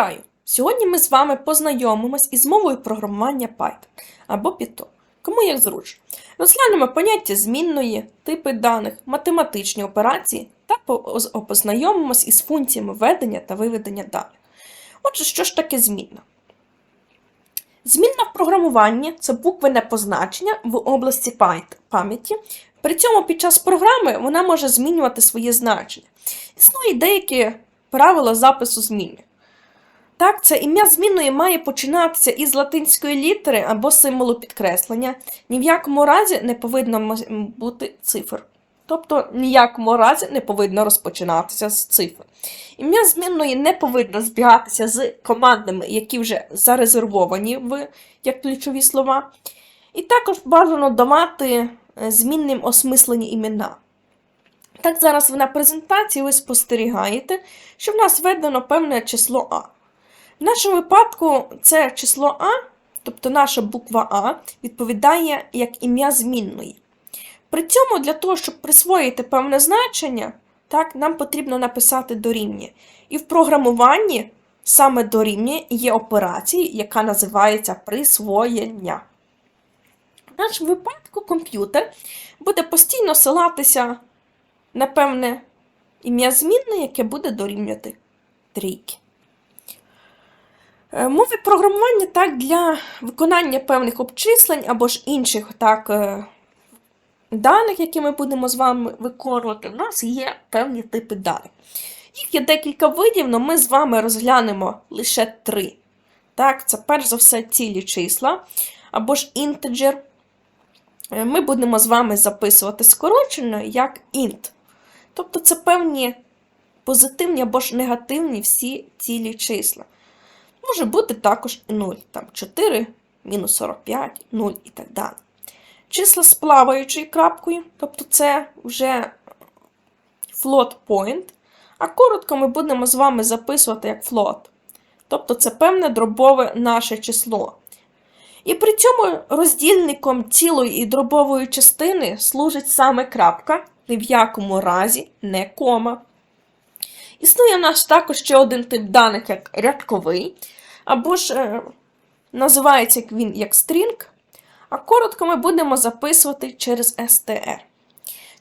Вітаю! Сьогодні ми з вами познайомимось із мовою програмування Python або Python. Кому як зручно. Розглянемо поняття змінної, типи даних, математичні операції та поз- познайомимось із функціями введення та виведення даних. Отже, що ж таке змінна? Змінна в програмуванні це буквене позначення в області пам'яті. При цьому під час програми вона може змінювати своє значення. Існують деякі правила запису змінних. Так, це ім'я змінної має починатися із латинської літери або символу підкреслення. Ні в якому разі не повинно бути цифр. Тобто ніякому разі не повинно розпочинатися з цифр. Ім'я змінної не повинно збігатися з командами, які вже зарезервовані в як ключові слова. І також бажано давати е, змінним осмислені імена. Так, зараз ви на презентації ви спостерігаєте, що в нас введено певне число А. В нашому випадку це число А, тобто наша буква А, відповідає як ім'я змінної. При цьому для того, щоб присвоїти певне значення, так, нам потрібно написати дорівнює. І в програмуванні саме дорівнює є операція, яка називається присвоєння. В нашому випадку комп'ютер буде постійно силатися на певне ім'я змінне, яке буде дорівнювати трійки. Е, Мови програмування так для виконання певних обчислень або ж інших так, е, даних, які ми будемо з вами виконувати, в нас є певні типи даних. Їх є декілька видів, але ми з вами розглянемо лише три. Так, це перш за все цілі числа або ж інтеджер. Е, Ми будемо з вами записувати скорочено як int. Тобто це певні позитивні або ж негативні всі цілі числа. Може бути також і 0, там 4, мінус 45, 0 і так далі. Числа з плаваючою крапкою, тобто це вже float point, а коротко ми будемо з вами записувати як float. Тобто це певне дробове наше число. І при цьому роздільником цілої і дробової частини служить саме крапка, ні в якому разі не кома. Існує в нас також ще один тип даних, як рядковий, або ж е, називається він як string, а коротко ми будемо записувати через str.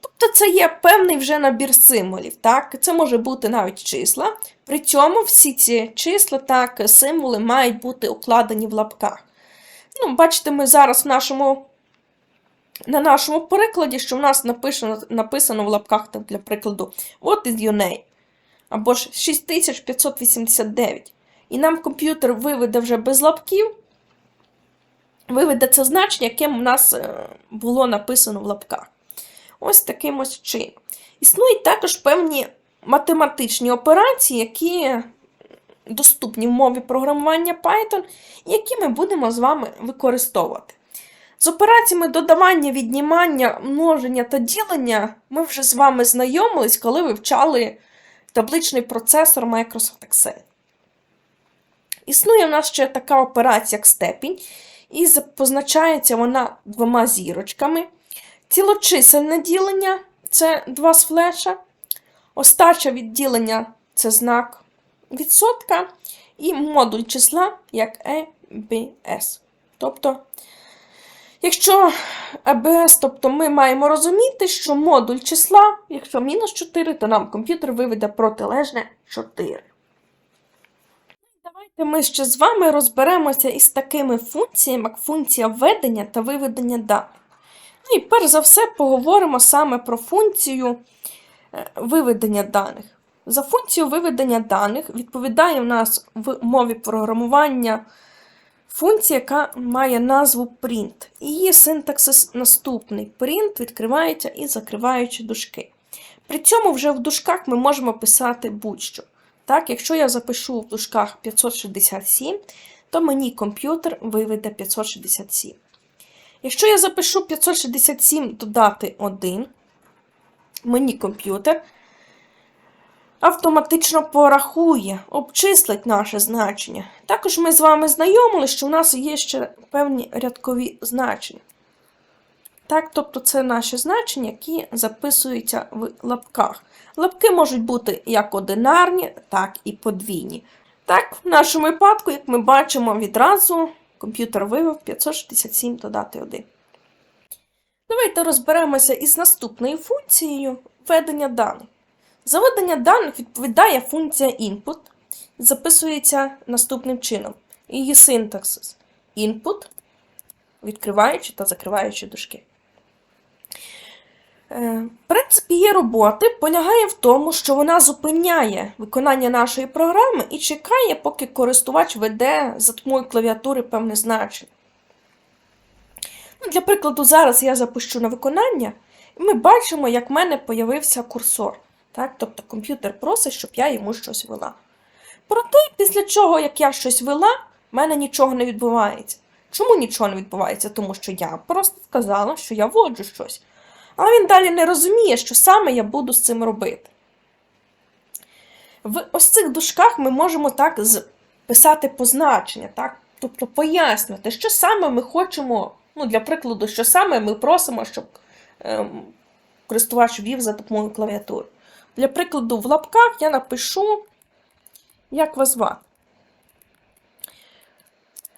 Тобто це є певний вже набір символів. Так? Це може бути навіть числа. При цьому всі ці числа, так, символи мають бути укладені в лапках. Ну, бачите, ми зараз в нашому, на нашому перекладі, що в нас написано, написано в лапках, так, для прикладу, What is your name? Або ж 6589. І нам комп'ютер виведе вже без лапків, виведе це значення, яке в нас е, було написано в лапках. Ось таким ось чином. Існують також певні математичні операції, які доступні в мові програмування Python, які ми будемо з вами використовувати. З операціями додавання, віднімання, множення та ділення ми вже з вами знайомились, коли вивчали табличний процесор Microsoft Excel. Існує в нас ще така операція, як степінь, і позначається вона двома зірочками. Цілочисельне ділення це два з флеша. Остача відділення це знак відсотка. І модуль числа як EBS. Тобто, якщо EBS, тобто ми маємо розуміти, що модуль числа, якщо мінус 4, то нам комп'ютер виведе протилежне 4. Ми ще з вами розберемося із такими функціями, як функція введення та виведення даних. Ну і перш за все поговоримо саме про функцію е, виведення даних. За функцію виведення даних відповідає в нас в мові програмування функція, яка має назву print. Її синтаксис наступний: print відкривається і закриваючи дужки. При цьому вже в дужках ми можемо писати будь-що. Так, якщо я запишу в дужках 567, то мені комп'ютер виведе 567. Якщо я запишу 567 додати 1, мені комп'ютер автоматично порахує, обчислить наше значення. Також ми з вами знайомили, що в нас є ще певні рядкові значення. Так, тобто це наші значення, які записуються в лапках. Лапки можуть бути як одинарні, так і подвійні. Так, в нашому випадку, як ми бачимо, відразу комп'ютер вивів 567 додати 1. Давайте розберемося із наступною функцією введення даних. За введення даних відповідає функція input, записується наступним чином. Її синтаксис input, відкриваючи та закриваючи дужки. Е, Принцип її роботи полягає в тому, що вона зупиняє виконання нашої програми і чекає, поки користувач веде за допомогою клавіатури певне значення. Ну, Для прикладу, зараз я запущу на виконання, і ми бачимо, як в мене появився курсор. Так? Тобто комп'ютер просить, щоб я йому щось вела. Проте, після чого, як я щось вела, в мене нічого не відбувається. Чому нічого не відбувається? Тому що я просто сказала, що я вводжу щось. Але він далі не розуміє, що саме я буду з цим робити. В ось цих дужках ми можемо так писати позначення, так? тобто пояснювати, що саме ми хочемо, ну, для прикладу, що саме ми просимо, щоб ем, користувач ввів за допомогою клавіатури. Для прикладу, в лапках я напишу, як вас звати.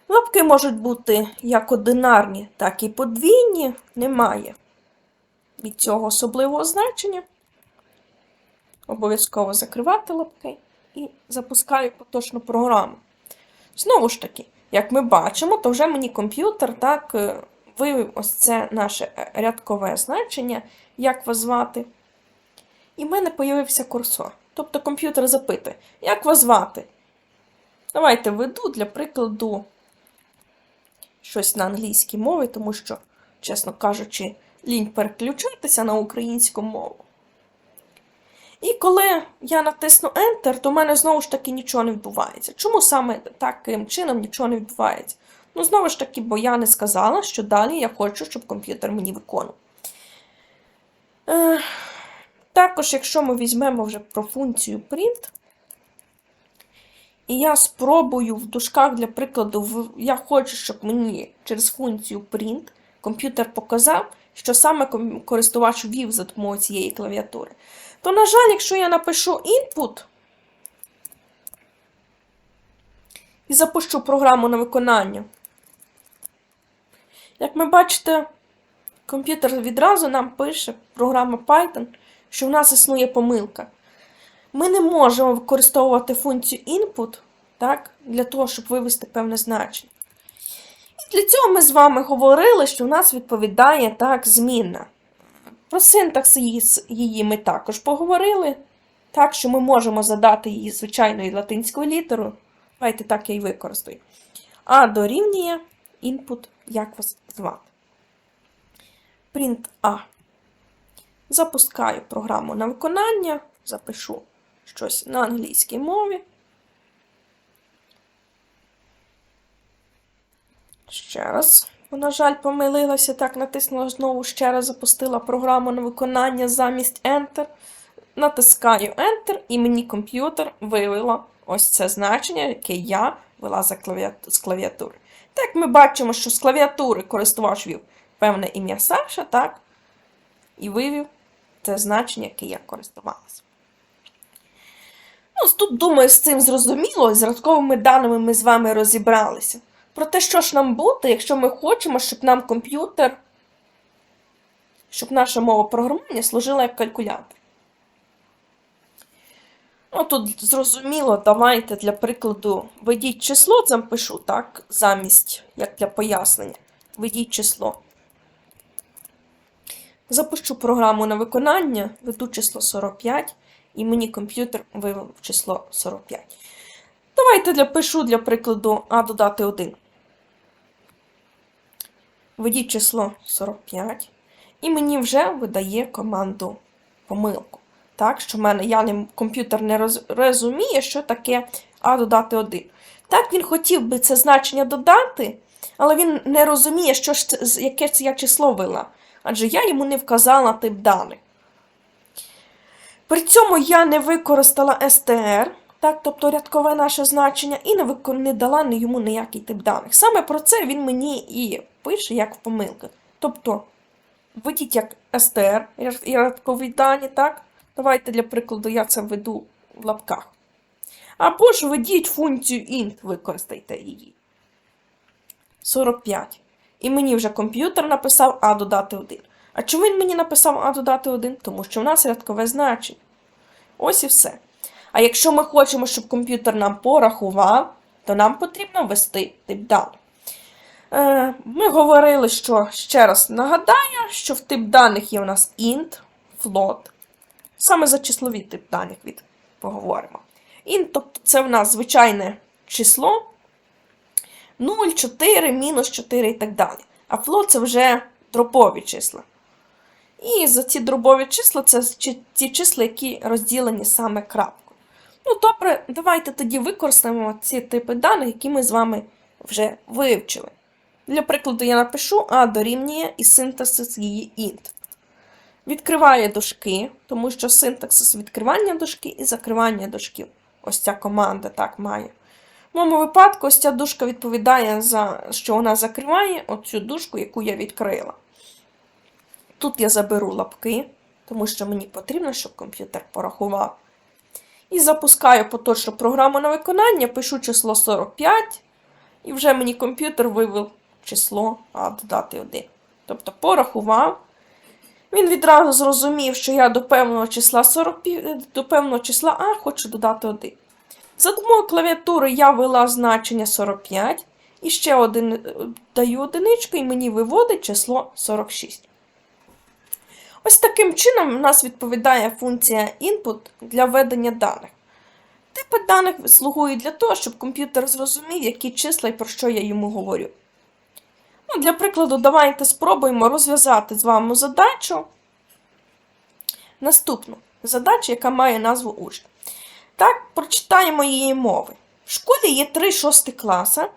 Лапки можуть бути як одинарні, так і подвійні, немає від цього особливого значення. Обов'язково закривати лапки і запускаю поточну програму. Знову ж таки, як ми бачимо, то вже мені комп'ютер так е, вивів ось це наше рядкове значення, як вас звати. І в мене появився курсор. Тобто комп'ютер запитує, як вас звати? Давайте введу для прикладу щось на англійській мові, тому що, чесно кажучи, лінь переключитися на українську мову. І коли я натисну Enter, то в мене знову ж таки нічого не відбувається. Чому саме таким чином нічого не відбувається? Ну, знову ж таки, бо я не сказала, що далі я хочу, щоб комп'ютер мені виконував. Е, також, якщо ми візьмемо вже про функцію print, і я спробую в дужках, для прикладу, я хочу, щоб мені через функцію print комп'ютер показав, що саме користувач ввів за допомогою цієї клавіатури. То, на жаль, якщо я напишу input і запущу програму на виконання, як ми бачите, комп'ютер відразу нам пише програма Python, що в нас існує помилка. Ми не можемо використовувати функцію input так, для того, щоб вивести певне значення. Для цього ми з вами говорили, що в нас відповідає так змінна. Про синтакс її, ми також поговорили. Так, що ми можемо задати її звичайною латинською літерою. Давайте так я і використаю. А дорівнює input, як вас звати. Print A. Запускаю програму на виконання, запишу щось на англійській мові. Ще раз. На жаль, помилилася, так, натиснула знову ще раз запустила програму на виконання замість Enter. Натискаю Enter, і мені комп'ютер вивело ось це значення, яке я вела за клавіату... з клавіатури. Так, ми бачимо, що з клавіатури користувач вів певне ім'я Саша, так? І вивів це значення, яке я користувалася. Ну, Тут, думаю, з цим зрозуміло, з зразковими даними ми з вами розібралися. Про те, що ж нам бути, якщо ми хочемо, щоб нам комп'ютер, щоб наша мова програмування служила як калькулятор. Ну, тут зрозуміло, давайте для прикладу введіть число, це пишу, так, замість, як для пояснення. Введіть число. Запущу програму на виконання, веду число 45, і мені комп'ютер вивів число 45. Давайте для пишу для прикладу А додати 1. Введіть число 45. І мені вже видає команду помилку. Так, що в мене я не, комп'ютер не роз, розуміє, що таке А додати 1. Так, він хотів би це значення додати, але він не розуміє, що ж яке це я число вела. Адже я йому не вказала тип даних. При цьому я не використала STR, так, тобто рядкове наше значення, і не, не дала йому ніякий тип даних. Саме про це він мені і пише як в помилках. Тобто, введіть як і рядкові дані, так? Давайте для прикладу я це введу в лапках. Або ж введіть функцію int, використайте її. 45. І мені вже комп'ютер написав А додати 1. А чому він мені написав А додати 1? Тому що в нас рядкове значення. Ось і все. А якщо ми хочемо, щоб комп'ютер нам порахував, то нам потрібно ввести тип даних. Е, Ми говорили, що ще раз нагадаю, що в тип даних є у нас int, float. Саме за числові тип даних від поговоримо. Int, тобто це в нас звичайне число 0, 4, мінус 4 і так далі. А float це вже дропові числа. І за ці дробові числа це ті числа, які розділені саме крапкою. Ну, добре, давайте тоді використаємо ці типи даних, які ми з вами вже вивчили. Для прикладу, я напишу А дорівнює і синтаксис її int. Відкриває дужки, тому що синтаксис відкривання дужки і закривання дужків. Ось ця команда так має. В моєму випадку, ось ця дужка відповідає за що вона закриває оцю дужку, яку я відкрила. Тут я заберу лапки, тому що мені потрібно, щоб комп'ютер порахував. І запускаю поточну програму на виконання, пишу число 45, і вже мені комп'ютер вивів число А додати 1. Тобто порахував. Він відразу зрозумів, що я до певного числа 40, до певного числа А хочу додати 1. За допомогою клавіатури я ввела значення 45 і ще один е, даю одиничку, і мені виводить число 46. Ось таким чином у нас відповідає функція input для введення даних. Типи даних слугують для того, щоб комп'ютер зрозумів, які числа і про що я йому говорю. Ну, для прикладу, давайте спробуємо розв'язати з вами задачу. Наступну задачу, яка має назву учень. Так, прочитаємо її мови. В школі є три шости класа: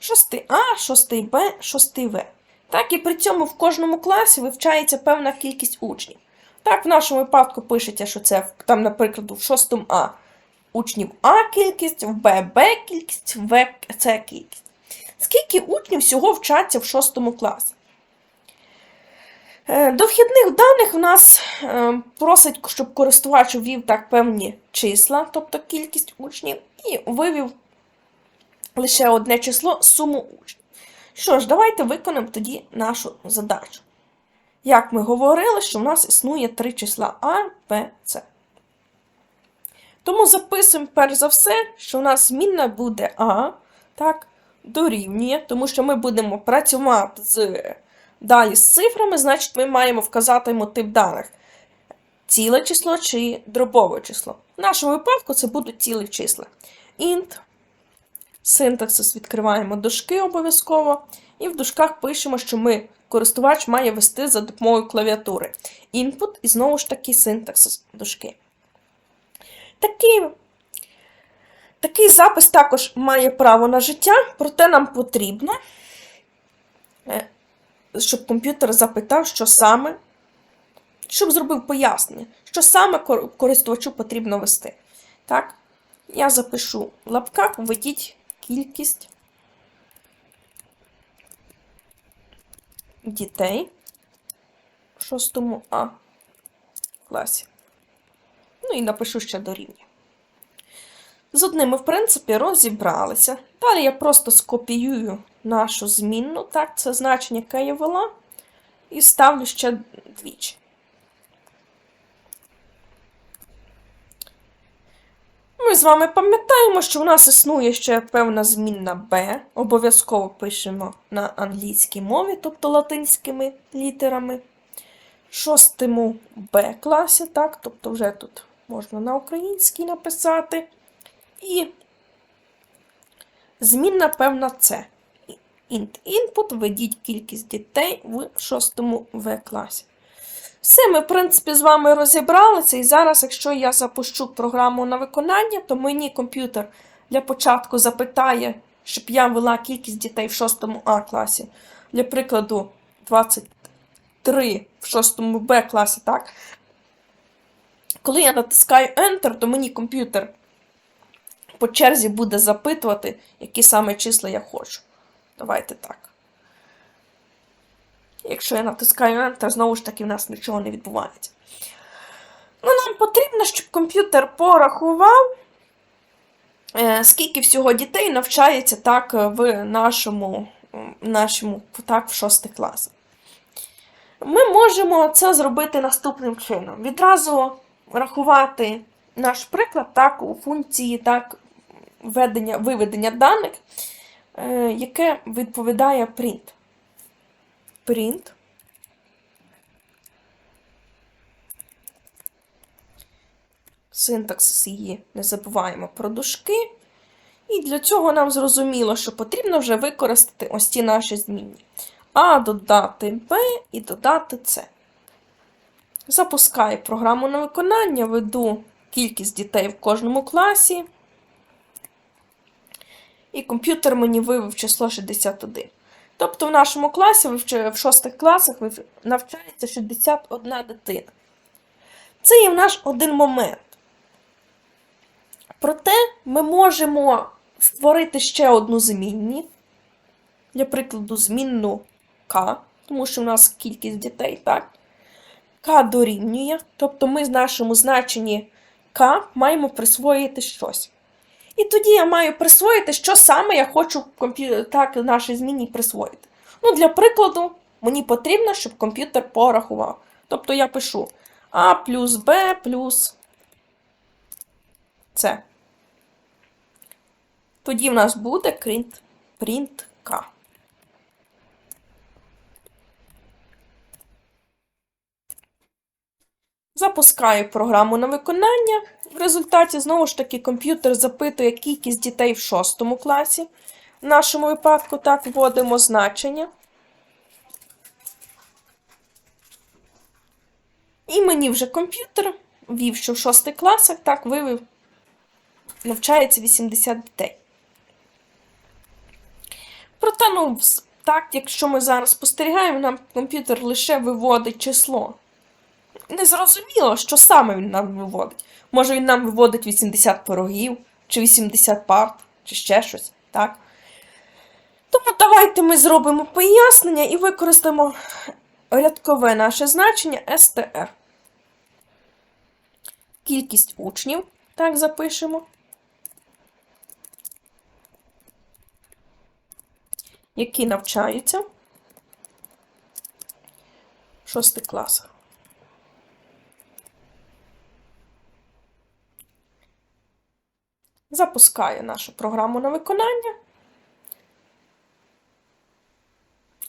6А, 6Б, 6В. Так, і при цьому в кожному класі вивчається певна кількість учнів. Так, в нашому випадку пишеться, що це там, наприклад, в 6 А учнів А кількість, в Б Б кількість, в В С кількість. Скільки учнів всього вчаться в 6 класі? Е, До вхідних даних в нас е, просить, щоб користувач ввів так певні числа, тобто кількість учнів, і вивів лише одне число суму учнів. Що ж, давайте виконаємо тоді нашу задачу. Як ми говорили, що в нас існує три числа А, Б, С. Тому записуємо перш за все, що в нас змінна буде А, так, дорівнює, тому що ми будемо працювати з, далі з цифрами, значить ми маємо вказати йому тип даних. Ціле число чи дробове число. В нашому випадку це будуть цілі числа. Int, синтаксис відкриваємо дужки обов'язково, і в дужках пишемо, що ми користувач має ввести за допомогою клавіатури. Input і знову ж таки синтаксис дужки. Такий, такий запис також має право на життя, проте нам потрібно, е, щоб комп'ютер запитав, що саме, щоб зробив пояснення, що саме користувачу потрібно ввести. Так, я запишу в лапках, введіть кількість дітей в 6 А класі. Ну і напишу ще дорівнює. З одним ми, в принципі, розібралися. Далі я просто скопіюю нашу змінну, так, це значення, яке я ввела, і ставлю ще двічі. Ми з вами пам'ятаємо, що в нас існує ще певна змінна B. Обов'язково пишемо на англійській мові, тобто латинськими літерами. Шостому Б класі, так, тобто вже тут можна на українській написати. І змінна певна С. Int input, введіть кількість дітей в шостому В класі. Все, ми, в принципі, з вами розібралися. І зараз, якщо я запущу програму на виконання, то мені комп'ютер для початку запитає, щоб я ввела кількість дітей в 6 А класі. Для прикладу, 23 в 6 Б класі, так? Коли я натискаю Enter, то мені комп'ютер по черзі буде запитувати, які саме числа я хочу. Давайте так. Якщо я натискаю Enter, знову ж таки в нас нічого не відбувається. Ну, нам потрібно, щоб комп'ютер порахував е, скільки всього дітей навчається так е, в нашому, нашому так, в шостих класах. Ми можемо це зробити наступним чином. Відразу рахувати наш приклад так, у функції так, введення, виведення даних, е, яке відповідає print. Print. Синтаксис її не забуваємо про дужки. І для цього нам зрозуміло, що потрібно вже використати ось ці наші змінні. А додати Б і додати С. Запускаю програму на виконання, веду кількість дітей в кожному класі. І комп'ютер мені вивів число 61. Тобто в нашому класі, в шостих класах, навчається 61 дитина. Це є в наш один момент. Проте ми можемо створити ще одну змінні. Для прикладу, змінну К, тому що в нас кількість дітей, так? К дорівнює. Тобто ми з нашому значенні К маємо присвоїти щось. І тоді я маю присвоїти, що саме я хочу так, нашій зміні присвоїти. Ну, Для прикладу, мені потрібно, щоб комп'ютер порахував. Тобто я пишу А плюс Б плюс С. Тоді в нас буде print, print K. Запускаю програму на виконання. В результаті, знову ж таки, комп'ютер запитує кількість дітей в шостому класі. В нашому випадку так вводимо значення. І мені вже комп'ютер ввів, що в шостих класах так вивів, навчається 80 дітей. Проте, ну, так, якщо ми зараз спостерігаємо, нам комп'ютер лише виводить число. Незрозуміло, що саме він нам виводить. Може він нам виводить 80 пирогів, чи 80 парт, чи ще щось, так? Тому давайте ми зробимо пояснення і використаємо рядкове наше значення STR. Кількість учнів, так запишемо. Які навчаються в шостих класах. Запускаю нашу програму на виконання.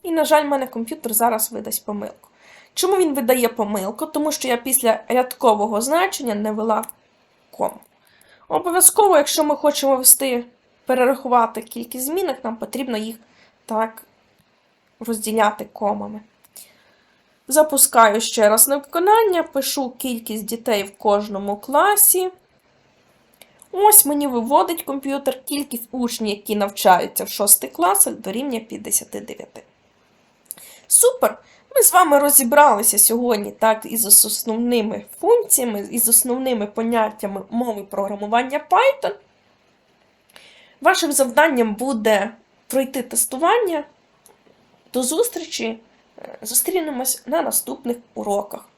І, на жаль, в мене комп'ютер зараз видасть помилку. Чому він видає помилку? Тому що я після рядкового значення не вела кому. Обов'язково, якщо ми хочемо ввести, перерахувати кількість змінок, нам потрібно їх так розділяти комами. Запускаю ще раз на виконання, пишу кількість дітей в кожному класі. Ось мені виводить комп'ютер кількість учнів, які навчаються в 6 класах до рівня 59. Супер! Ми з вами розібралися сьогодні так із основними функціями, із основними поняттями мови програмування Python. Вашим завданням буде пройти тестування. До зустрічі! Зустрінемось на наступних уроках.